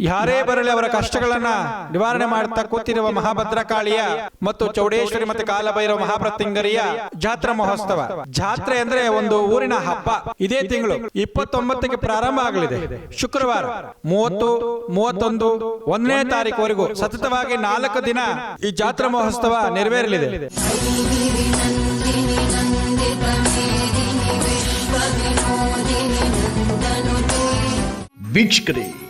ಯಾರೇ ಬರಲಿ ಅವರ ಕಷ್ಟಗಳನ್ನ ನಿವಾರಣೆ ಮಾಡುತ್ತಾ ಕೂತಿರುವ ಮಹಾಭದ್ರಕಾಳಿಯ ಮತ್ತು ಚೌಡೇಶ್ವರಿ ಮತ್ತು ಕಾಲಭೈರವ ಮಹಾಪ್ರತಿಂಗರಿಯ ಜಾತ್ರಾ ಮಹೋತ್ಸವ. ಜಾತ್ರೆ ಅಂದ್ರೆ ಒಂದು ಊರಿನ ಹಬ್ಬ. ಇದೇ ತಿಂಗಳು ಇಪ್ಪತ್ತೊಂಬತ್ತಕ್ಕೆ ಪ್ರಾರಂಭ ಆಗಲಿದೆ. ಶುಕ್ರವಾರ. ಮೂವತ್ತು ಮೂವತ್ತೊಂದು ಒಂದನೇ ತಾರೀಕುವರೆಗೂ ಸತತವಾಗಿ ನಾಲ್ಕು ದಿನ ಈ ಜಾತ್ರಾ ಮಹೋತ್ಸವ ನೆರವೇರಲಿದೆ. ವೀಕ್ಷಕರೇ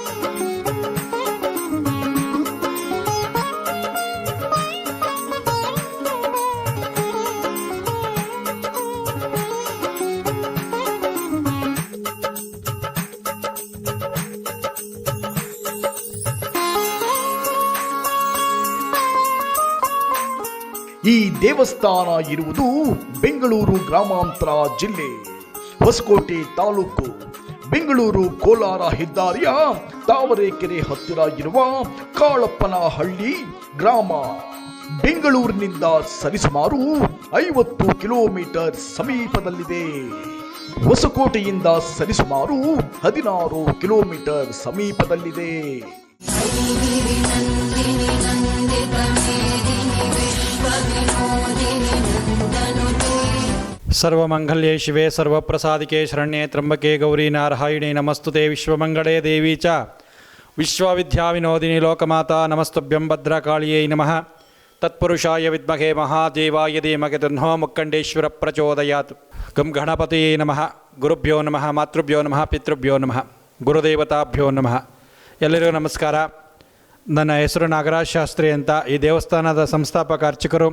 ಈ ದೇವಸ್ಥಾನ ಇರುವುದು ಬೆಂಗಳೂರು ಗ್ರಾಮಾಂತರ ಜಿಲ್ಲೆ, ಹೊಸಕೋಟೆ ತಾಲೂಕು. ಬೆಂಗಳೂರು ಕೋಲಾರ ಹೆದ್ದಾರಿಯ ತಾವರೆಕೆರೆ ಹತ್ತಿರ ಇರುವ ಕಾಳಪ್ಪನಹಳ್ಳಿ ಗ್ರಾಮ. ಬೆಂಗಳೂರಿನಿಂದ ಸರಿಸುಮಾರು ಐವತ್ತು ಕಿಲೋಮೀಟರ್ ಸಮೀಪದಲ್ಲಿದೆ. ಹೊಸಕೋಟೆಯಿಂದ ಸರಿಸುಮಾರು ಹದಿನಾರು ಕಿಲೋಮೀಟರ್ ಸಮೀಪದಲ್ಲಿದೆ. ಸರ್ವಮಂಗಲ್ಯೇ ಶಿವೆ, ಸರ್ವಪ್ರಸಾದಿಕೆ ಶರಣ್ಯೆ ತ್ರಂಬಕೆ ಗೌರಿ ನಾರಾಯಣಿ, ನಮಸ್ತುತೆ ವಿಶ್ವಮಂಗಳೇ ದೇವಿ ಚ. ವಿಶ್ವವಿದ್ಯಾವಿನೋದಿನಿ ಲೋಕಮಾತಾ, ನಮಸ್ತುಭ್ಯಂ ಭದ್ರಕಾಳಿಯೈ ನಮಃ. ತತ್ಪುರುಷಾಯ ವಿದ್ಮಹೆ ಮಹಾದೇವಾಯ ಧೀಮಗೆ ದುನ್ಹೋ ಮುಕ್ಕಂಡೇಶ್ವರ ಪ್ರಚೋದಯಾತ್. ಗಂ ಗಣಪತಿಯೇ ನಮಃ. ಗುರುಭ್ಯೋ ನಮಃ, ಮಾತೃಭ್ಯೋ ನಮಃ, ಪಿತೃಭ್ಯೋ ನಮಃ. ಗುರುದೇವತಾಭ್ಯೋ ನಮಃ. ಎಲ್ಲರಿಗೂ ನಮಸ್ಕಾರ. ನನ್ನ ಹೆಸರು ನಾಗರಾಜ್ ಶಾಸ್ತ್ರಿ ಅಂತ ಈ ದೇವಸ್ಥಾನದ ಸಂಸ್ಥಾಪಕ ಅರ್ಚಕರು,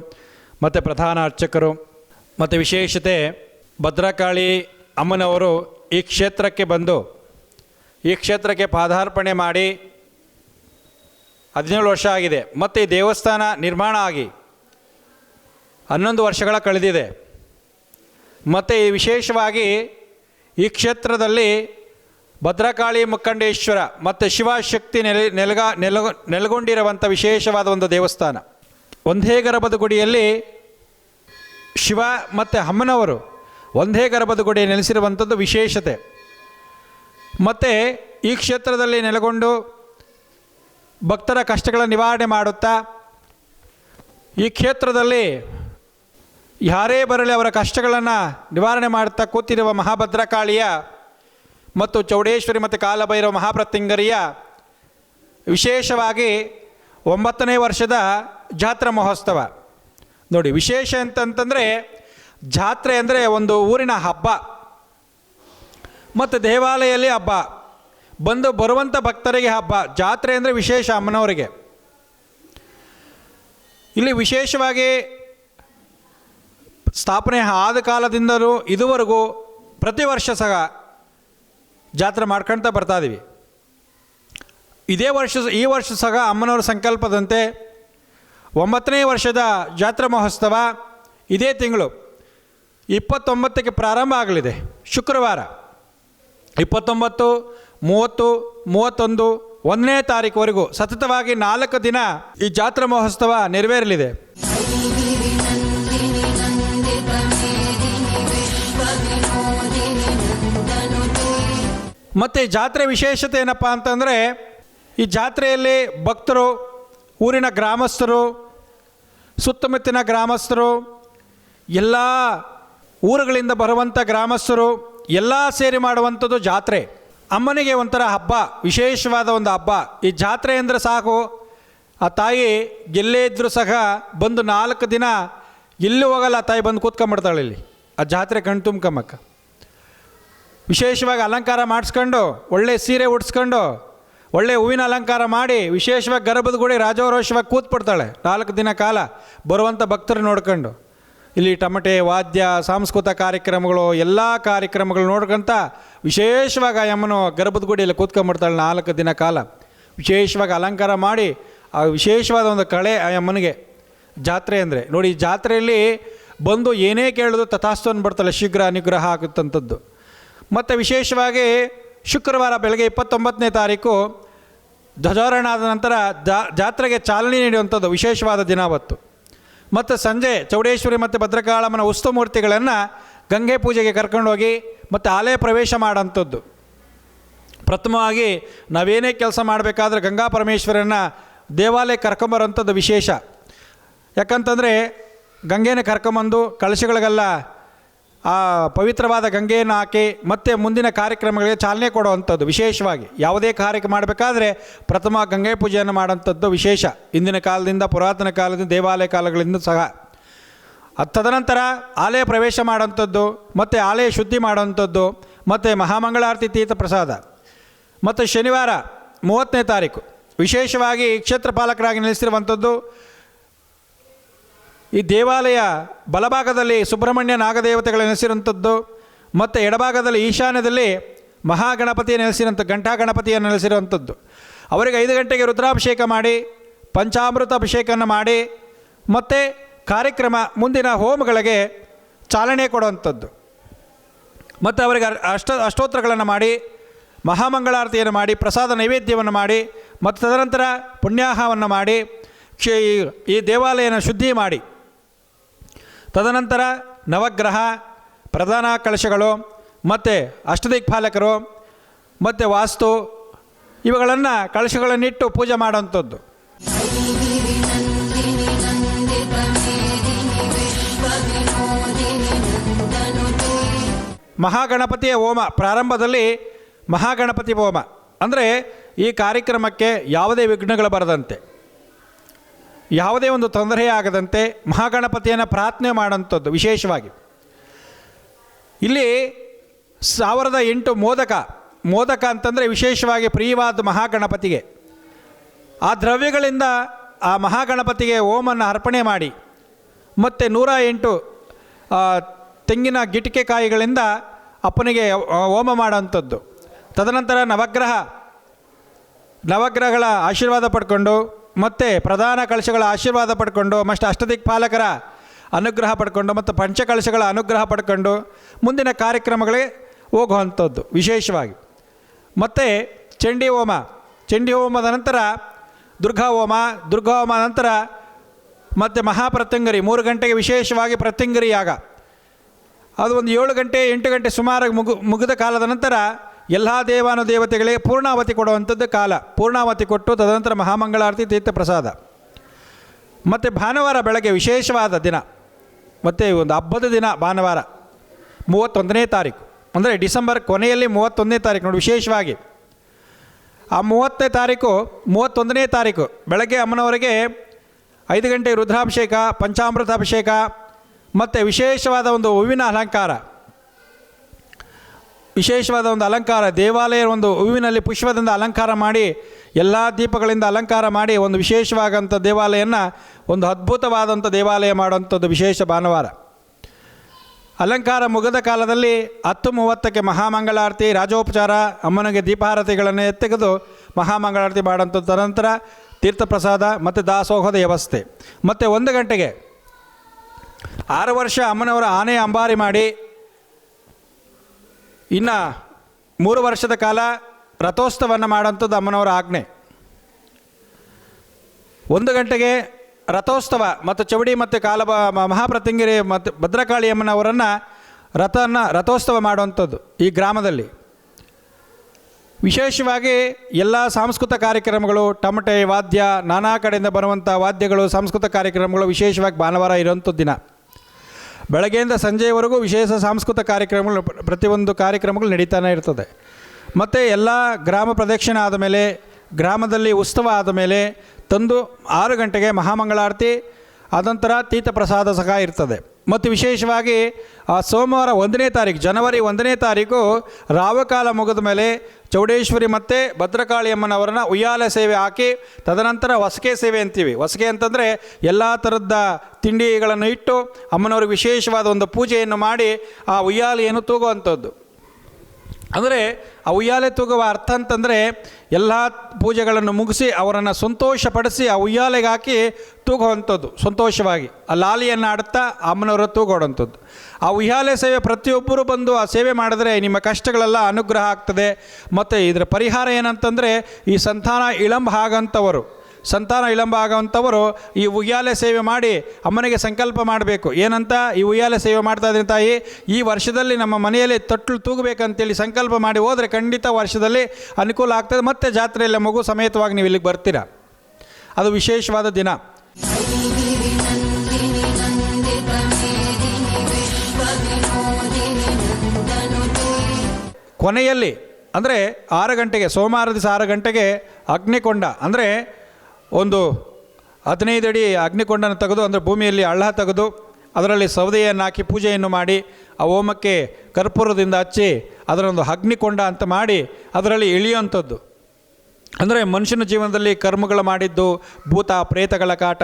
ಮತ್ತು ಪ್ರಧಾನ ಅರ್ಚಕರು ಮತ್ತು ವಿಶೇಷತೆ, ಭದ್ರಕಾಳಿ ಅಮ್ಮನವರು ಈ ಕ್ಷೇತ್ರಕ್ಕೆ ಬಂದು, ಈ ಕ್ಷೇತ್ರಕ್ಕೆ ಪಾದಾರ್ಪಣೆ ಮಾಡಿ ಹದಿನೇಳು ವರ್ಷ ಆಗಿದೆ. ಮತ್ತು ಈ ದೇವಸ್ಥಾನ ನಿರ್ಮಾಣ ಆಗಿ ಹನ್ನೊಂದು ವರ್ಷಗಳ ಕಳೆದಿದೆ. ಮತ್ತು ಈ ವಿಶೇಷವಾಗಿ ಈ ಕ್ಷೇತ್ರದಲ್ಲಿ ಭದ್ರಕಾಳಿ ಮುಖಂಡೇಶ್ವರ ಮತ್ತು ಶಿವಶಕ್ತಿ ನೆಲೆ, ನೆಲಗ ನೆಲಗ, ನೆಲೆಗೊಂಡಿರುವಂಥ ವಿಶೇಷವಾದ ಒಂದು ದೇವಸ್ಥಾನ. ಒಂದೇ ಗರ್ಭದ ಗುಡಿಯಲ್ಲಿ ಶಿವ ಮತ್ತು ಅಮ್ಮನವರು ಒಂದೇ ಗರ್ಭದ ಗುಡಿ ನೆಲೆಸಿರುವಂಥದ್ದು ವಿಶೇಷತೆ. ಮತ್ತು ಈ ಕ್ಷೇತ್ರದಲ್ಲಿ ನೆಲೆಗೊಂಡು ಭಕ್ತರ ಕಷ್ಟಗಳ ನಿವಾರಣೆ ಮಾಡುತ್ತಾ, ಈ ಕ್ಷೇತ್ರದಲ್ಲಿ ಯಾರೇ ಬರಲಿ ಅವರ ಕಷ್ಟಗಳನ್ನು ನಿವಾರಣೆ ಮಾಡುತ್ತಾ ಕೂತಿರುವ ಮಹಾಭದ್ರಕಾಳಿಯ ಮತ್ತು ಚೌಡೇಶ್ವರಿ ಮತ್ತು ಕಾಲಭೈರವ ಮಹಾಪ್ರತಿಂಗರಿಯ ವಿಶೇಷವಾಗಿ ಒಂಬತ್ತನೇ ವರ್ಷದ ಜಾತ್ರಾ ಮಹೋತ್ಸವ. ನೋಡಿ, ವಿಶೇಷ ಅಂತಂತಂದರೆ ಜಾತ್ರೆ ಅಂದರೆ ಒಂದು ಊರಿನ ಹಬ್ಬ, ಮತ್ತು ದೇವಾಲಯಲ್ಲಿ ಹಬ್ಬ, ಬಂದು ಬರುವಂಥ ಭಕ್ತರಿಗೆ ಹಬ್ಬ, ಜಾತ್ರೆ ಅಂದರೆ ವಿಶೇಷ ಅಮ್ಮನವರಿಗೆ. ಇಲ್ಲಿ ವಿಶೇಷವಾಗಿ ಸ್ಥಾಪನೆ ಆದ ಕಾಲದಿಂದಲೂ ಇದುವರೆಗೂ ಪ್ರತಿ ವರ್ಷ ಸಹ ಜಾತ್ರೆ ಮಾಡ್ಕೊಳ್ತಾ ಬರ್ತಾ ಇದ್ದೀವಿ ಇದೇ ವರ್ಷ ಈ ವರ್ಷ ಸಹ ಅಮ್ಮನವರ ಸಂಕಲ್ಪದಂತೆ ಒಂಬತ್ತನೇ ವರ್ಷದ ಜಾತ್ರಾ ಮಹೋತ್ಸವ ಇದೇ ತಿಂಗಳು. ಇಪ್ಪತ್ತೊಂಬತ್ತಕ್ಕೆ ಪ್ರಾರಂಭ ಆಗಲಿದೆ. ಶುಕ್ರವಾರ. ಇಪ್ಪತ್ತೊಂಬತ್ತು, ಮೂವತ್ತು, ಮೂವತ್ತೊಂದು, ಒಂದನೇ ತಾರೀಕುವರೆಗೂ ಸತತವಾಗಿ ನಾಲ್ಕು ದಿನ ಈ ಜಾತ್ರಾ ಮಹೋತ್ಸವ ನೆರವೇರಲಿದೆ. ಮತ್ತು ಜಾತ್ರೆ ವಿಶೇಷತೆ ಏನಪ್ಪ ಅಂತಂದರೆ ಈ ಜಾತ್ರೆಯಲ್ಲಿ ಭಕ್ತರು ಊರಿನ ಗ್ರಾಮಸ್ಥರು, ಸುತ್ತಮುತ್ತಿನ ಗ್ರಾಮಸ್ಥರು, ಎಲ್ಲ ಊರುಗಳಿಂದ ಬರುವಂಥ ಗ್ರಾಮಸ್ಥರು, ಎಲ್ಲ ಸೇರಿ ಮಾಡುವಂಥದ್ದು ಜಾತ್ರೆ. ಅಮ್ಮನಿಗೆ ಒಂಥರ ಹಬ್ಬ, ವಿಶೇಷವಾದ ಒಂದು ಹಬ್ಬ. ಈ ಜಾತ್ರೆ ಅಂದರೆ ಸಾಕು. ಆ ತಾಯಿ ಎಲ್ಲೇ ಇದ್ದರೂ ಸಹ ಬಂದು ನಾಲ್ಕು ದಿನ ಎಲ್ಲಿ ಹೋಗಲ್ಲ ಆ ತಾಯಿ ಬಂದು ಕೂತ್ಕೊಂಬಿಡ್ತಾಳೆ ಇಲ್ಲಿ. ಆ ಜಾತ್ರೆ ಕಣ್ ವಿಶೇಷವಾಗಿ ಅಲಂಕಾರ ಮಾಡಿಸ್ಕೊಂಡು, ಒಳ್ಳೆ ಸೀರೆ ಉಡ್ಸ್ಕೊಂಡು ಒಳ್ಳೆ ಹೂವಿನ ಅಲಂಕಾರ ಮಾಡಿ ವಿಶೇಷವಾಗಿ ಗರ್ಭದ ಗುಡಿ ರಾಜವರೋಷವಾಗಿ ಕೂತ್ಬಿಡ್ತಾಳೆ. ನಾಲ್ಕು ದಿನ ಕಾಲ ಬರುವಂಥ ಭಕ್ತರು ನೋಡ್ಕೊಂಡು. ಇಲ್ಲಿ ಟಮಟೆ, ವಾದ್ಯ ಸಾಂಸ್ಕೃತಿಕ ಕಾರ್ಯಕ್ರಮಗಳು, ಎಲ್ಲ ಕಾರ್ಯಕ್ರಮಗಳು ನೋಡ್ಕೊಂತ ವಿಶೇಷವಾಗಿ ಆಯಮ್ಮನು ಗರ್ಭದ ಗುಡಿಯಲ್ಲಿ ಕೂತ್ಕೊಂಡ್ಬಿಡ್ತಾಳೆ ನಾಲ್ಕು ದಿನ ಕಾಲ. ವಿಶೇಷವಾಗಿ ಅಲಂಕಾರ ಮಾಡಿ ಆ ವಿಶೇಷವಾದ ಒಂದು ಕಳೆ ಆ ಅಮ್ಮನಿಗೆ ಜಾತ್ರೆ ಅಂದರೆ. ನೋಡಿ ಜಾತ್ರೆಯಲ್ಲಿ ಬಂದು ಏನೇ ಕೇಳಿದ್ರು ತಥಾಸ್ತು ಅಂದ್ಬಿಡ್ತಾಳೆ ಶೀಘ್ರ ಅನುಗ್ರಹ ಆಗುತ್ತಂಥದ್ದು ಮತ್ತು ವಿಶೇಷವಾಗಿ ಶುಕ್ರವಾರ ಬೆಳಗ್ಗೆ ಇಪ್ಪತ್ತೊಂಬತ್ತನೇ ತಾರೀಕು ಧ್ವಜಾರೋಹಣ ಆದ ನಂತರ ಜಾತ್ರೆಗೆ ಚಾಲನೆ ನೀಡುವಂಥದ್ದು ವಿಶೇಷವಾದ ದಿನ ಅವತ್ತು. ಮತ್ತು ಸಂಜೆ ಚೌಡೇಶ್ವರಿ ಮತ್ತು ಭದ್ರಕಾಳಮ್ಮನ ಉತ್ಸವ ಮೂರ್ತಿಗಳನ್ನು ಗಂಗೆ ಪೂಜೆಗೆ ಕರ್ಕೊಂಡೋಗಿ ಮತ್ತು ಆಲಯ ಪ್ರವೇಶ ಮಾಡೋಂಥದ್ದು. ಪ್ರಥಮವಾಗಿ ನಾವೇನೇ ಕೆಲಸ ಮಾಡಬೇಕಾದ್ರೆ ಗಂಗಾ ಪರಮೇಶ್ವರನ ದೇವಾಲಯ ಕರ್ಕೊಂಬರೋಂಥದ್ದು ವಿಶೇಷ. ಯಾಕಂತಂದರೆ ಗಂಗೆನ ಕರ್ಕೊಂಬಂದು ಕಳಶಗಳಿಗೆಲ್ಲ ಆ ಪವಿತ್ರವಾದ ಗಂಗೆಯನ್ನು ಹಾಕಿ ಮತ್ತೆ ಮುಂದಿನ ಕಾರ್ಯಕ್ರಮಗಳಿಗೆ ಚಾಲನೆ ಕೊಡುವಂಥದ್ದು ವಿಶೇಷವಾಗಿ. ಯಾವುದೇ ಕಾರ್ಯಕ್ರಮ ಮಾಡಬೇಕಾದ್ರೆ ಪ್ರಥಮ ಗಂಗೆ ಪೂಜೆಯನ್ನು ಮಾಡುವಂಥದ್ದು ವಿಶೇಷ. ಇಂದಿನ ಕಾಲದಿಂದ, ಪುರಾತನ ಕಾಲದಿಂದ, ದೇವಾಲಯ ಕಾಲಗಳಿಂದ ಸಹ. ತದನಂತರ ಆಲಯ ಪ್ರವೇಶ ಮಾಡುವಂಥದ್ದು, ಮತ್ತು ಆಲಯ ಶುದ್ಧಿ ಮಾಡುವಂಥದ್ದು, ಮತ್ತು ಮಹಾಮಂಗಳಾರತಿ ತೀರ್ಥ ಪ್ರಸಾದ, ಮತ್ತು ಶನಿವಾರ ಮೂವತ್ತನೇ ತಾರೀಕು. ವಿಶೇಷವಾಗಿ ಕ್ಷೇತ್ರ ಪಾಲಕರಾಗಿ ನೆಲೆಸಿರುವಂಥದ್ದು ಈ ದೇವಾಲಯ ಬಲಭಾಗದಲ್ಲಿ ಸುಬ್ರಹ್ಮಣ್ಯ ನಾಗದೇವತೆಗಳು ನೆಲೆಸಿರುವಂಥದ್ದು, ಮತ್ತು ಎಡಭಾಗದಲ್ಲಿ ಈಶಾನ್ಯದಲ್ಲಿ ಮಹಾಗಣಪತಿ ನೆಲೆಸಿರುವಂಥ ಘಂಟಾ ಗಣಪತಿಯನ್ನು ನೆಲೆಸಿರುವಂಥದ್ದು. ಅವರಿಗೆ ಐದು ಗಂಟೆಗೆ ರುದ್ರಾಭಿಷೇಕ ಮಾಡಿ ಪಂಚಾಮೃತ ಅಭಿಷೇಕವನ್ನು ಮಾಡಿ, ಮತ್ತು ಕಾರ್ಯಕ್ರಮ ಮುಂದಿನ ಹೋಮಗಳಿಗೆ ಚಾಲನೆ ಕೊಡುವಂಥದ್ದು. ಮತ್ತು ಅವರಿಗೆ ಅಷ್ಟ, ಅಷ್ಟೋತ್ತರಗಳನ್ನು ಮಾಡಿ, ಮಹಾಮಂಗಳಾರತಿಯನ್ನು ಮಾಡಿ, ಪ್ರಸಾದ ನೈವೇದ್ಯವನ್ನು ಮಾಡಿ, ಮತ್ತು ತದನಂತರ ಪುಣ್ಯಾಹವನ್ನು ಮಾಡಿ, ಕ್ಷೇ ಈ ದೇವಾಲಯನ ಶುದ್ಧಿ ಮಾಡಿ. ತದನಂತರ ನವಗ್ರಹ, ಪ್ರಧಾನ ಕಳಶಗಳು ಮತ್ತು ಅಷ್ಟದಿಕ್ಪಾಲಕರು, ಮತ್ತು ವಾಸ್ತು, ಇವುಗಳನ್ನು ಕಳಶಗಳನ್ನಿಟ್ಟು ಪೂಜೆ ಮಾಡುವಂಥದ್ದು. ಮಹಾಗಣಪತಿಯ ಹೋಮ, ಪ್ರಾರಂಭದಲ್ಲಿ ಮಹಾಗಣಪತಿ ಹೋಮ. ಅಂದರೆ ಈ ಕಾರ್ಯಕ್ರಮಕ್ಕೆ ಯಾವುದೇ ವಿಘ್ನಗಳು ಬರದಂತೆ. ಯಾವುದೇ ಒಂದು ತೊಂದರೆ ಆಗದಂತೆ ಮಹಾಗಣಪತಿಯನ್ನು ಪ್ರಾರ್ಥನೆ ಮಾಡುವಂಥದ್ದು ವಿಶೇಷವಾಗಿ. ಇಲ್ಲಿ ಸಾವಿರದ ಎಂಟು ಮೋದಕ ಮೋದಕ ಅಂತಂದರೆ ವಿಶೇಷವಾಗಿ ಪ್ರಿಯವಾದ ಮಹಾಗಣಪತಿಗೆ. ಆ ದ್ರವ್ಯಗಳಿಂದ ಆ ಮಹಾಗಣಪತಿಗೆ ಓಮನ್ನು ಅರ್ಪಣೆ ಮಾಡಿ, ಮತ್ತು ನೂರ ಎಂಟು ತೆಂಗಿನ ಗಿಟಿಕೆ ಕಾಯಿಗಳಿಂದ ಅಪ್ಪನಿಗೆ ಓಮ ಮಾಡುವಂಥದ್ದು. ತದನಂತರ ನವಗ್ರಹ, ನವಗ್ರಹಗಳ ಆಶೀರ್ವಾದ ಪಡ್ಕೊಂಡು ಮತ್ತು ಪ್ರಧಾನ ಕಳಶಗಳ ಆಶೀರ್ವಾದ ಪಡ್ಕೊಂಡು ಮತ್ತು ಅಷ್ಟದಿಕ್ಪಾಲಕರ ಅನುಗ್ರಹ ಪಡ್ಕೊಂಡು, ಮತ್ತು ಪಂಚಕಳಶಗಳ ಅನುಗ್ರಹ ಪಡ್ಕೊಂಡು ಮುಂದಿನ ಕಾರ್ಯಕ್ರಮಗಳಿಗೆ ಹೋಗುವಂಥದ್ದು ವಿಶೇಷವಾಗಿ. ಮತ್ತು ಚಂಡಿ ಹೋಮ ಚಂಡಿ ಹೋಮದ ನಂತರ ದುರ್ಗಾ ಹೋಮ ದುರ್ಗಾ ಹೋಮ ನಂತರ ಮತ್ತು ಮಹಾಪ್ರತ್ಯಂಗರಿ, ಮೂರು ಗಂಟೆಗೆ ವಿಶೇಷವಾಗಿ ಪ್ರತ್ಯಂಗರಿ ಯಾಗ. ಅದು ಒಂದು ಏಳು ಗಂಟೆ ಎಂಟು ಗಂಟೆ ಸುಮಾರಾಗಿ ಮುಗು, ಮುಗಿದ ಕಾಲದ ನಂತರ ಎಲ್ಲ ದೇವಾನು ದೇವತೆಗಳಿಗೆ ಪೂರ್ಣಾವತಿ ಕೊಡುವಂಥದ್ದು ಕಾಲ. ಪೂರ್ಣಾವತಿ ಕೊಟ್ಟು ತದನಂತರ ಮಹಾಮಂಗಳಾರತಿ ತೀರ್ಥ ಪ್ರಸಾದ ಮತ್ತು ಭಾನುವಾರ ಬೆಳಗ್ಗೆ ವಿಶೇಷವಾದ ದಿನ. ಮತ್ತು ಒಂದು ಹಬ್ಬದ ದಿನ ಭಾನುವಾರ, ಮೂವತ್ತೊಂದನೇ ತಾರೀಕು. ಅಂದರೆ ಡಿಸೆಂಬರ್ ಕೊನೆಯಲ್ಲಿ ಮೂವತ್ತೊಂದನೇ ತಾರೀಕು ನೋಡಿ ವಿಶೇಷವಾಗಿ. ಆ ಮೂವತ್ತನೇ ತಾರೀಕು, ಮೂವತ್ತೊಂದನೇ ತಾರೀಕು, ಬೆಳಗ್ಗೆ ಅಮ್ಮನವರಿಗೆ ಐದು ಗಂಟೆ ರುದ್ರಾಭಿಷೇಕ ಪಂಚಾಮೃತ ಅಭಿಷೇಕ ಮತ್ತು ವಿಶೇಷವಾದ ಒಂದು ಹೂವಿನ ಅಲಂಕಾರ. ವಿಶೇಷವಾದ ಒಂದು ಅಲಂಕಾರ ದೇವಾಲಯ ಒಂದು ಹೂವಿನಲ್ಲಿ ಪುಷ್ಪದಿಂದ ಅಲಂಕಾರ ಮಾಡಿ, ಎಲ್ಲ ದೀಪಗಳಿಂದ ಅಲಂಕಾರ ಮಾಡಿ ಒಂದು ವಿಶೇಷವಾದಂಥ ದೇವಾಲಯನ ಒಂದು ಅದ್ಭುತವಾದಂಥ ದೇವಾಲಯ ಮಾಡುವಂಥದ್ದು ವಿಶೇಷ ಭಾನುವಾರ. ಅಲಂಕಾರ ಮುಗದ ಕಾಲದಲ್ಲಿ ಹತ್ತು ಮೂವತ್ತಕ್ಕೆ ಮಹಾಮಂಗಳಾರತಿ, ರಾಜೋಪಚಾರ, ಅಮ್ಮನಿಗೆ ದೀಪಾರತಿಗಳನ್ನು ತೆಗೆದು ಮಹಾಮಂಗಳಾರತಿ ಮಾಡುವಂಥದ್ದು. ತದನಂತರ ತೀರ್ಥಪ್ರಸಾದ ಮತ್ತು ದಾಸೋಹದ ವ್ಯವಸ್ಥೆ. ಮತ್ತು ಒಂದು ಗಂಟೆಗೆ ಆರು ವರ್ಷ ಅಮ್ಮನವರ ಆನೆ ಅಂಬಾರಿ ಮಾಡಿ ಇನ್ನು ಮೂರು ವರ್ಷದ ಕಾಲ ರಥೋತ್ಸವವನ್ನು ಮಾಡೋಂಥದ್ದು ಅಮ್ಮನವರ ಆಜ್ಞೆ. ಒಂದು ಗಂಟೆಗೆ ರಥೋತ್ಸವ ಮತ್ತು ಚೌಡಿ ಮತ್ತು ಕಾಲ ಮಹಾಪ್ರತಿಂಗಿರಿ ಮತ್ತು ಭದ್ರಕಾಳಿ ಅಮ್ಮನವರನ್ನು ರಥನ ರಥೋತ್ಸವ ಮಾಡುವಂಥದ್ದು ಈ ಗ್ರಾಮದಲ್ಲಿ. ವಿಶೇಷವಾಗಿ ಎಲ್ಲ ಸಾಂಸ್ಕೃತ ಕಾರ್ಯಕ್ರಮಗಳು, ಟಮಟೆ, ವಾದ್ಯ, ನಾನಾ ಕಡೆಯಿಂದ ಬರುವಂಥ ವಾದ್ಯಗಳು ಸಾಂಸ್ಕೃತಿಕ ಕಾರ್ಯಕ್ರಮಗಳು ವಿಶೇಷವಾಗಿ ಭಾನುವಾರ ಇರುವಂಥ ದಿನ. ಬೆಳಗ್ಗೆಯಿಂದ ಸಂಜೆಯವರೆಗೂ ವಿಶೇಷ ಸಾಂಸ್ಕೃತಿಕ ಕಾರ್ಯಕ್ರಮಗಳು ಪ್ರ- ಪ್ರತಿಯೊಂದು ಕಾರ್ಯಕ್ರಮಗಳು ನಡೀತಾನೆ ಇರ್ತದೆ. ಮತ್ತು ಎಲ್ಲ ಗ್ರಾಮ ಪ್ರದಕ್ಷಿಣೆ ಆದ ಮೇಲೆ, ಗ್ರಾಮದಲ್ಲಿ ಉತ್ಸವ ಆದ ಮೇಲೆ ತಂದು ಆರು ಗಂಟೆಗೆ ಮಹಾಮಂಗಳಾರತಿ ಅದಂತರ ತೀರ್ಥ ಪ್ರಸಾದ ಸಹ ಇರ್ತದೆ. ಮತ್ತು ವಿಶೇಷವಾಗಿ ಆ ಸೋಮವಾರ ಒಂದನೇ ತಾರೀಕು, ಜನವರಿ ಒಂದನೇ ತಾರೀಕು ರಾವಕಾಲ ಮುಗಿದ ಮೇಲೆ ಚೌಡೇಶ್ವರಿ ಮತ್ತು ಭದ್ರಕಾಳಿ ಅಮ್ಮನವರನ್ನ ಉಯ್ಯಾಲೆ ಸೇವೆ ಹಾಕಿ, ತದನಂತರ ಹೊಸಕೆ ಸೇವೆ ಅಂತೀವಿ. ಹೊಸಕೆ ಅಂತಂದರೆ ಎಲ್ಲ ಥರದ ತಿಂಡಿಗಳನ್ನು ಇಟ್ಟು ಅಮ್ಮನವ್ರಿಗೆ ವಿಶೇಷವಾದ ಒಂದು ಪೂಜೆಯನ್ನು ಮಾಡಿ ಆ ಉಯ್ಯಾಲೆಯನ್ನು ತೂಗುವಂಥದ್ದು. ಅಂದರೆ ಆ ಉಯ್ಯಾಲೆ ತೂಗುವ ಅರ್ಥ ಅಂತಂದರೆ ಎಲ್ಲ ಪೂಜೆಗಳನ್ನು ಮುಗಿಸಿ ಅವರನ್ನು ಸಂತೋಷಪಡಿಸಿ ಆ ಉಯ್ಯಾಲೆಗೆ ಹಾಕಿ ತೂಗುವಂಥದ್ದು, ಸಂತೋಷವಾಗಿ. ಆ ಲಾಲಿಯನ್ನು ಆಡುತ್ತಾ ಅಮ್ಮನವರ ತೂಗೋಡುವಂಥದ್ದು. ಆ ಉಯ್ಯಾಲೆ ಸೇವೆ ಪ್ರತಿಯೊಬ್ಬರು ಬಂದು ಆ ಸೇವೆ ಮಾಡಿದ್ರೆ ನಿಮ್ಮ ಕಷ್ಟಗಳೆಲ್ಲ ಅನುಗ್ರಹ ಆಗ್ತದೆ. ಮತ್ತು ಇದರ ಪರಿಹಾರ ಏನಂತಂದರೆ ಈ ಸಂತಾನ ಇಳಂಬ ಆಗಂಥವರು ಸಂತಾನ ವಿಳಂಬ ಆಗೋವಂಥವರು ಈ ಉಯ್ಯಾಲೆ ಸೇವೆ ಮಾಡಿ ಅಮ್ಮನಿಗೆ ಸಂಕಲ್ಪ ಮಾಡಬೇಕು. ಏನಂತ? ಈ ಉಯ್ಯಾಲೆ ಸೇವೆ ಮಾಡ್ತಾ ಇದ್ದೀನಿ ತಾಯಿ, ಈ ವರ್ಷದಲ್ಲಿ ನಮ್ಮ ಮನೆಯಲ್ಲಿ ತೊಟ್ಟಲು ತೂಗಬೇಕಂತೇಳಿ ಸಂಕಲ್ಪ ಮಾಡಿ ಹೋದರೆ ಖಂಡಿತ ವರ್ಷದಲ್ಲಿ ಅನುಕೂಲ ಆಗ್ತದೆ. ಮತ್ತೆ ಜಾತ್ರೆಯಲ್ಲಿ ಮಗು ಸಮೇತವಾಗಿ ನೀವು ಇಲ್ಲಿಗೆ ಬರ್ತೀರಾ? ಅದು ವಿಶೇಷವಾದ ದಿನ. ಕೊನೆಯಲ್ಲಿ ಅಂದರೆ ಆರು ಗಂಟೆಗೆ, ಸೋಮವಾರ ದಿವಸ ಆರು ಗಂಟೆಗೆ ಅಗ್ನಿಕೊಂಡ. ಅಂದರೆ ಒಂದು ಹದಿನೈದು ಅಡಿ ಅಗ್ನಿಕೊಂಡನ ತೆಗೆದು ಅಂದರೆ ಭೂಮಿಯಲ್ಲಿ ಹಳ್ಳ ತೆಗೆದು ಅದರಲ್ಲಿ ಸೌದೆಯನ್ನು ಹಾಕಿ ಪೂಜೆಯನ್ನು ಮಾಡಿ ಆ ಹೋಮಕ್ಕೆ ಕರ್ಪೂರದಿಂದ ಹಚ್ಚಿ ಅದರೊಂದು ಅಗ್ನಿಕೊಂಡ ಅಂತ ಮಾಡಿ ಅದರಲ್ಲಿ ಇಳಿಯುವಂಥದ್ದು. ಅಂದರೆ ಮನುಷ್ಯನ ಜೀವನದಲ್ಲಿ ಕರ್ಮಗಳು ಮಾಡಿದ್ದು, ಭೂತ, ಪ್ರೇತಗಳ ಕಾಟ,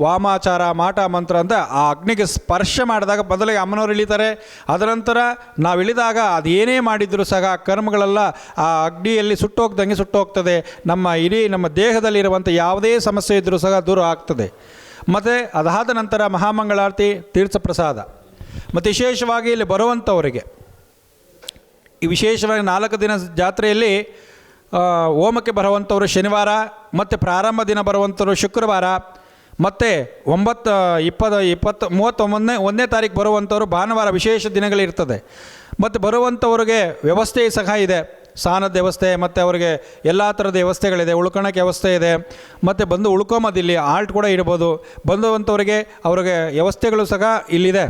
ವಾಮಾಚಾರ, ಮಾಟ, ಮಂತ್ರ ಅಂತ ಆ ಅಗ್ನಿಗೆ ಸ್ಪರ್ಶ ಮಾಡಿದಾಗ ಬದಲಿಗೆ ಅಮ್ಮನವ್ರು ಇಳಿತಾರೆ. ಅದರ ನಂತರ ನಾವು ಇಳಿದಾಗ ಅದೇನೇ ಮಾಡಿದರೂ ಸಹ ಕರ್ಮಗಳೆಲ್ಲ ಆ ಅಗ್ನಿಯಲ್ಲಿ ಸುಟ್ಟೋಗ್ದಂಗೆ ಸುಟ್ಟೋಗ್ತದೆ. ನಮ್ಮ ಇಡೀ ನಮ್ಮ ದೇಹದಲ್ಲಿರುವಂಥ ಯಾವುದೇ ಸಮಸ್ಯೆ ಇದ್ದರೂ ಸಹ ದೂರ ಆಗ್ತದೆ. ಮತ್ತು ಅದಾದ ನಂತರ ಮಹಾಮಂಗಳಾರತಿ ತೀರ್ಥಪ್ರಸಾದ ಮತ್ತು ವಿಶೇಷವಾಗಿ ಇಲ್ಲಿ ಬರುವಂಥವರಿಗೆ ಈ ವಿಶೇಷವಾಗಿ ನಾಲ್ಕು ದಿನ ಜಾತ್ರೆಯಲ್ಲಿ ಹೋಮಕ್ಕೆ ಬರುವಂಥವ್ರು ಶನಿವಾರ, ಮತ್ತು ಪ್ರಾರಂಭ ದಿನ ಬರುವಂಥವ್ರು ಶುಕ್ರವಾರ, ಮತ್ತು ಒಂಬತ್ತು ಇಪ್ಪತ್ತು ಇಪ್ಪತ್ತು, ಮೂವತ್ತೊಂಬತ್ತನೇ, ಒಂದನೇ ತಾರೀಕು ಬರುವಂಥವ್ರು ಭಾನುವಾರ ವಿಶೇಷ ದಿನಗಳಿರ್ತದೆ. ಮತ್ತು ಬರುವಂಥವ್ರಿಗೆ ವ್ಯವಸ್ಥೆ ಸಹ ಇದೆ. ಸ್ನಾನದ ವ್ಯವಸ್ಥೆ, ಮತ್ತು ಅವರಿಗೆ ಎಲ್ಲ ಥರದ ವ್ಯವಸ್ಥೆಗಳಿದೆ ಉಳ್ಕೊಳಕ್ಕೆ ವ್ಯವಸ್ಥೆ ಇದೆ, ಮತ್ತು ಬಂದು ಉಳ್ಕೊಂಬೋದಿಲ್ಲಿ ಆಲ್ಟ್ ಕೂಡ ಇರ್ಬೋದು ಬಂದುವಂಥವ್ರಿಗೆ ಅವ್ರಿಗೆ ವ್ಯವಸ್ಥೆಗಳು ಸಹ ಇಲ್ಲಿದೆ.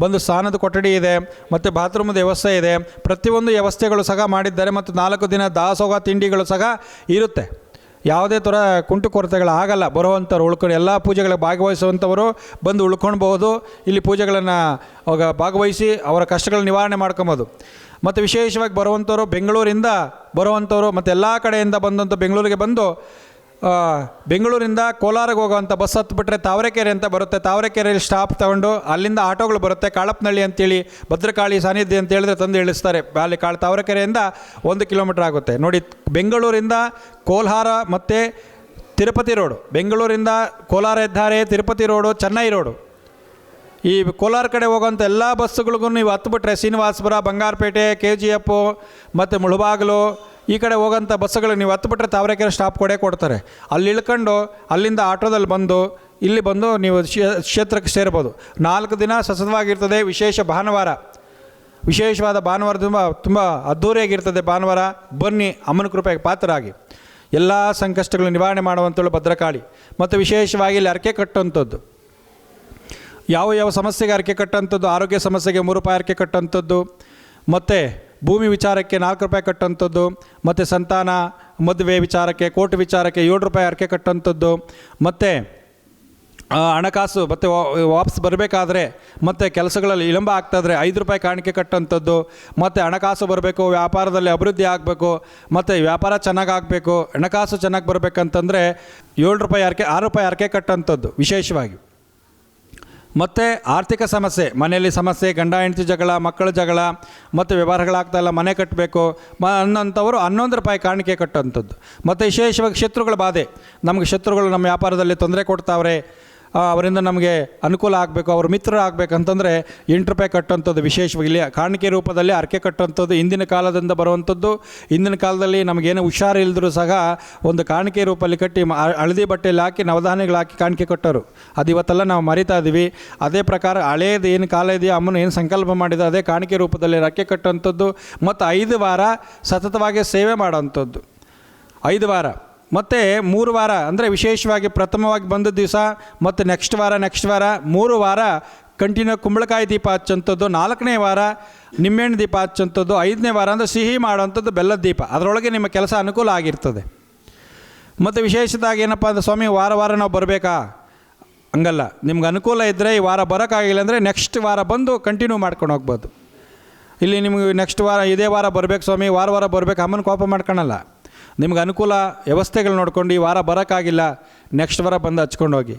ಬಂದು ಸ್ನಾನದ ಕೊಠಡಿ ಇದೆ, ಮತ್ತು ಬಾತ್ರೂಮದ ವ್ಯವಸ್ಥೆ ಇದೆ. ಪ್ರತಿಯೊಂದು ವ್ಯವಸ್ಥೆಗಳು ಸಹ ಮಾಡಿದ್ದಾರೆ, ಮತ್ತು ನಾಲ್ಕು ದಿನ ದಾಸೋಹ ತಿಂಡಿಗಳು ಸಹ ಇರುತ್ತೆ. ಯಾವುದೇ ಥರ ಕುಂಟು ಕೊರತೆಗಳು ಆಗಲ್ಲ. ಬರುವಂಥವ್ರು ಉಳ್ಕೊಂಡು ಎಲ್ಲ ಪೂಜೆಗಳಿಗೆ ಭಾಗವಹಿಸುವಂಥವರು ಬಂದು ಉಳ್ಕೊಳ್ಬೋದು ಇಲ್ಲಿ ಪೂಜೆಗಳನ್ನು ಅವಾಗ ಭಾಗವಹಿಸಿ ಅವರ ಕಷ್ಟಗಳ ನಿವಾರಣೆ ಮಾಡ್ಕೊಬೋದು ಮತ್ತು ವಿಶೇಷವಾಗಿ ಬರುವಂಥವ್ರು ಬೆಂಗಳೂರಿಂದ ಬರುವಂಥವ್ರು ಮತ್ತು ಎಲ್ಲ ಕಡೆಯಿಂದ ಬಂದಂಥ ಬೆಂಗಳೂರಿಗೆ ಬಂದು ಬೆಂಗಳೂರಿಂದ ಕೋಲಾರಿಗೆ ಹೋಗೋವಂಥ ಬಸ್ ಹತ್ಬಿಟ್ರೆ ತಾವರೆಕೆರೆ ಅಂತ ಬರುತ್ತೆ. ತಾವರೆಕೆರೆಯಲ್ಲಿ ಸ್ಟಾಪ್ ತಗೊಂಡು ಅಲ್ಲಿಂದ ಆಟೋಗಳು ಬರುತ್ತೆ. ಕಾಳಪ್ಪನಹಳ್ಳಿ ಅಂತೇಳಿ, ಭದ್ರಕಾಳಿ ಸಾನ್ನಿಧ್ಯ ಅಂತ ಹೇಳಿದ್ರೆ ತಂದು ಇಳಿಸ್ತಾರೆ. ಅಲ್ಲಿ ಕಾಳು, ತಾವರೆಕೆರೆಯಿಂದ ಒಂದು ಕಿಲೋಮೀಟ್ರ್ ಆಗುತ್ತೆ. ನೋಡಿ, ಬೆಂಗಳೂರಿಂದ ಕೋಲಾರ ಮತ್ತು ತಿರುಪತಿ ರೋಡು. ಬೆಂಗಳೂರಿಂದ ಕೋಲಾರ ಹೆದ್ದಾರಿ, ತಿರುಪತಿ ರೋಡು, ಚೆನ್ನೈ ರೋಡು. ಈ ಕೋಲಾರ ಕಡೆ ಹೋಗೋಂಥ ಎಲ್ಲ ಬಸ್ಸುಗಳಿಗೂ ನೀವು ಹತ್ಬಿಟ್ರೆ Srinivasapura, Bangarapete, K G F ಮತ್ತು ಮುಳುಬಾಗಿಲು ಈ ಕಡೆ ಹೋಗೋಂಥ ಬಸ್ಸುಗಳು ನೀವು ಹತ್ಬಿಟ್ರೆ ತಾವರೆಕೆರೆ ಸ್ಟಾಪ್ ಕೊಡೇ ಕೊಡ್ತಾರೆ. ಅಲ್ಲಿ ಇಳ್ಕೊಂಡು ಅಲ್ಲಿಂದ ಆಟೋದಲ್ಲಿ ಬಂದು ಇಲ್ಲಿ ಬಂದು ನೀವು ಕ್ಷೇತ್ರಕ್ಕೆ ಸೇರ್ಬೋದು. ನಾಲ್ಕು ದಿನ ಸತತವಾಗಿರ್ತದೆ ವಿಶೇಷ ಭಾನುವಾರ. ವಿಶೇಷವಾದ ಭಾನುವಾರ ತುಂಬ ತುಂಬ ಅದ್ಧೂರಿಯಾಗಿರ್ತದೆ ಭಾನುವಾರ. ಬನ್ನಿ, ಅಮ್ಮನ ಕೃಪೆಗೆ ಪಾತ್ರರಾಗಿ. ಎಲ್ಲ ಸಂಕಷ್ಟಗಳು ನಿವಾರಣೆ ಮಾಡುವಂಥೇಳು ಭದ್ರಕಾಳಿ. ಮತ್ತು ವಿಶೇಷವಾಗಿ ಇಲ್ಲಿ ಅರಕೆ ಕಟ್ಟುವಂಥದ್ದು. ಯಾವ ಯಾವ ಸಮಸ್ಯೆಗೆ ಅರಕೆ ಕಟ್ಟುವಂಥದ್ದು, ಆರೋಗ್ಯ ಸಮಸ್ಯೆಗೆ ಮೂರು ರೂಪಾಯಿ ಅರಕೆ ಕಟ್ಟುವಂಥದ್ದು. ಮತ್ತು ಭೂಮಿ ವಿಚಾರಕ್ಕೆ ನಾಲ್ಕು ರೂಪಾಯಿ ಕಟ್ಟುವಂಥದ್ದು ಮತ್ತು ಸಂತಾನ, ಮದುವೆ ವಿಚಾರಕ್ಕೆ, ಕೋರ್ಟ್ ವಿಚಾರಕ್ಕೆ ಏಳು ರೂಪಾಯಿ ಅರಕೆ ಕಟ್ಟುವಂಥದ್ದು ಮತ್ತು ಹಣಕಾಸು, ಮತ್ತು ವಾಪಸ್ ಬರಬೇಕಾದ್ರೆ, ಮತ್ತು ಕೆಲಸಗಳಲ್ಲಿ ವಿಳಂಬ ಆಗ್ತಾಯಿದ್ರೆ ಐದು ರೂಪಾಯಿ ಕಾಣಿಕೆ ಕಟ್ಟುವಂಥದ್ದು ಮತ್ತು ಹಣಕಾಸು ಬರಬೇಕು, ವ್ಯಾಪಾರದಲ್ಲಿ ಅಭಿವೃದ್ಧಿ ಆಗಬೇಕು, ಮತ್ತು ವ್ಯಾಪಾರ ಚೆನ್ನಾಗಿ ಆಗಬೇಕು, ಹಣಕಾಸು ಚೆನ್ನಾಗಿ ಬರಬೇಕಂತಂದರೆ ಏಳು ರೂಪಾಯಿ ಅರ್ಕೆ ಆರು ರೂಪಾಯಿ ಅರ್ಕೆ ಕಟ್ಟುವಂಥದ್ದು ವಿಶೇಷವಾಗಿ. ಮತ್ತು ಆರ್ಥಿಕ ಸಮಸ್ಯೆ, ಮನೆಯಲ್ಲಿ ಸಮಸ್ಯೆ, ಗಂಡ, ಹೆಂಡತಿ ಜಗಳ, ಮಕ್ಕಳ ಜಗಳ, ಮತ್ತು ವ್ಯವಹಾರಗಳಾಗ್ತಾ ಇಲ್ಲ, ಮನೆ ಕಟ್ಟಬೇಕು ಮ, ಅನ್ನೋಂಥವರು ಹನ್ನೊಂದು ರೂಪಾಯಿ ಕಾಣಿಕೆ ಕಟ್ಟುವಂಥದ್ದು. ಮತ್ತು ವಿಶೇಷವಾಗಿ ಶತ್ರುಗಳ ಬಾಧೆ. ನಮಗೆ ಶತ್ರುಗಳು ನಮ್ಮ ವ್ಯಾಪಾರದಲ್ಲಿ ತೊಂದರೆ ಕೊಡ್ತಾವ್ರೆ. ಅವರಿಂದ ನಮಗೆ ಅನುಕೂಲ ಆಗಬೇಕು, ಅವ್ರ ಮಿತ್ರರು ಆಗಬೇಕಂತಂದರೆ ಎಂಟು ರೂಪಾಯಿ ಕಟ್ಟುವಂಥದ್ದು ವಿಶೇಷವಾಗಿ ಇಲ್ಲಿ ಕಾಣಿಕೆ ರೂಪದಲ್ಲಿ ಅರಕೆ ಕಟ್ಟುವಂಥದ್ದು ಹಿಂದಿನ ಕಾಲದಿಂದ ಬರುವಂಥದ್ದು. ಹಿಂದಿನ ಕಾಲದಲ್ಲಿ ನಮಗೇನು ಹುಷಾರಿಲ್ಲದರೂ ಸಹ ಒಂದು ಕಾಣಿಕೆ ರೂಪದಲ್ಲಿ ಕಟ್ಟಿ ಹಳದಿ ಬಟ್ಟೆಯಲ್ಲಿ ಹಾಕಿ ನವಧಾನಿಗಳು ಹಾಕಿ ಕಾಣಿಕೆ ಕಟ್ಟೋರು. ಅದು ಇವತ್ತೆಲ್ಲ ನಾವು ಮರಿತಾ ಇದ್ದೀವಿ ಅದೇ ಪ್ರಕಾರ ಹಳೇದು ಏನು ಕಾಲ ಇದೆಯೋ ಅಮ್ಮನ ಏನು ಸಂಕಲ್ಪ ಮಾಡಿದೆ ಅದೇ ಕಾಣಿಕೆ ರೂಪದಲ್ಲಿ ರಕ್ಕೆ ಕಟ್ಟುವಂಥದ್ದು. ಮತ್ತು ಐದು ವಾರ ಸತತವಾಗಿ ಸೇವೆ ಮಾಡುವಂಥದ್ದು. ಐದು ವಾರ. ಮತ್ತು ಮೂರು ವಾರ, ಅಂದರೆ ವಿಶೇಷವಾಗಿ ಪ್ರಥಮವಾಗಿ ಬಂದ ದಿವಸ, ಮತ್ತು ನೆಕ್ಸ್ಟ್ ವಾರ ನೆಕ್ಸ್ಟ್ ವಾರ, ಮೂರು ವಾರ ಕಂಟಿನ್ಯೂ ಕುಂಬಳಕಾಯಿ ದೀಪ ಹಚ್ಚಂಥದ್ದು, ನಾಲ್ಕನೇ ವಾರ ನಿಂಬೆಹಣ್ಣು ದೀಪ ಹಚ್ಚಂಥದ್ದು, ಐದನೇ ವಾರ ಅಂದರೆ ಸಿಹಿ ಮಾಡೋವಂಥದ್ದು ಬೆಲ್ಲದ ದೀಪ. ಅದರೊಳಗೆ ನಿಮ್ಮ ಕೆಲಸ ಅನುಕೂಲ ಆಗಿರ್ತದೆ. ಮತ್ತು ವಿಶೇಷದಾಗಿ ಏನಪ್ಪ ಅಂದರೆ ಸ್ವಾಮಿ, ವಾರ ವಾರ ನಾವು ಬರಬೇಕಾ? ಹಂಗಲ್ಲ. ನಿಮ್ಗೆ ಅನುಕೂಲ ಇದ್ದರೆ ಈ ವಾರ ಬರೋಕ್ಕಾಗಿಲ್ಲ ಅಂದರೆ ನೆಕ್ಸ್ಟ್ ವಾರ ಬಂದು ಕಂಟಿನ್ಯೂ ಮಾಡ್ಕೊಂಡು ಹೋಗ್ಬೋದು. ಇಲ್ಲಿ ನಿಮಗೆ ನೆಕ್ಸ್ಟ್ ವಾರ, ಇದೇ ವಾರ ಬರಬೇಕು ಸ್ವಾಮಿ, ವಾರ ವಾರ ಬರಬೇಕು, ಅಮ್ಮನ ಕೋಪ ಮಾಡ್ಕೊಳಲ್ಲ. ನಿಮ್ಗೆ ಅನುಕೂಲ ವ್ಯವಸ್ಥೆಗಳು ನೋಡ್ಕೊಂಡು ಈ ವಾರ ಬರೋಕ್ಕಾಗಿಲ್ಲ ನೆಕ್ಸ್ಟ್ ವಾರ ಬಂದು ಹಚ್ಕೊಂಡು ಹೋಗಿ.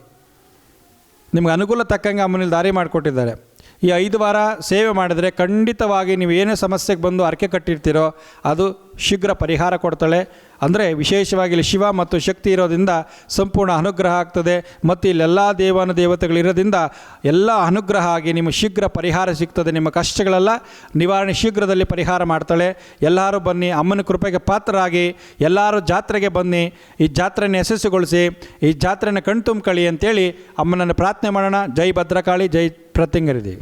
ನಿಮ್ಗೆ ಅನುಕೂಲ ತಕ್ಕಂಗೆ ಅಮ್ಮನಲ್ಲಿ ದಾರಿ ಮಾಡಿಕೊಟ್ಟಿದ್ದಾರೆ. ಈ ಐದು ವಾರ ಸೇವೆ ಮಾಡಿದರೆ ಖಂಡಿತವಾಗಿ ನೀವು ಏನೇ ಸಮಸ್ಯೆಗೆ ಬಂದು ಅರಕೆ ಕಟ್ಟಿರ್ತೀರೋ ಅದು ಶೀಘ್ರ ಪರಿಹಾರ ಕೊಡ್ತಾಳೆ. ಅಂದರೆ ವಿಶೇಷವಾಗಿ ಇಲ್ಲಿ ಶಿವ ಮತ್ತು ಶಕ್ತಿ ಇರೋದ್ರಿಂದ ಸಂಪೂರ್ಣ ಅನುಗ್ರಹ ಆಗ್ತದೆ. ಮತ್ತು ಇಲ್ಲೆಲ್ಲ ದೇವಾನು ದೇವತೆಗಳಿರೋದ್ರಿಂದ ಎಲ್ಲ ಅನುಗ್ರಹ ಆಗಿ ನಿಮ್ಮ ಶೀಘ್ರ ಪರಿಹಾರ ಸಿಗ್ತದೆ. ನಿಮ್ಮ ಕಷ್ಟಗಳೆಲ್ಲ ನಿವಾರಣೆ ಶೀಘ್ರದಲ್ಲಿ ಪರಿಹಾರ ಮಾಡ್ತಾಳೆ. ಎಲ್ಲರೂ ಬನ್ನಿ, ಅಮ್ಮನ ಕೃಪೆಗೆ ಪಾತ್ರರಾಗಿ, ಎಲ್ಲರೂ ಜಾತ್ರೆಗೆ ಬನ್ನಿ, ಈ ಜಾತ್ರೆಯನ್ನು ಯಶಸ್ಸುಗೊಳಿಸಿ, ಈ ಜಾತ್ರೆಯನ್ನು ಕಣ್ತುಂಬ್ಕಳಿ ಅಂತೇಳಿ ಅಮ್ಮನನ್ನು ಪ್ರಾರ್ಥನೆ ಮಾಡೋಣ. ಜೈ ಭದ್ರಕಾಳಿ, ಜೈ ಪ್ರತ್ಯಂಗರಿದೇವಿ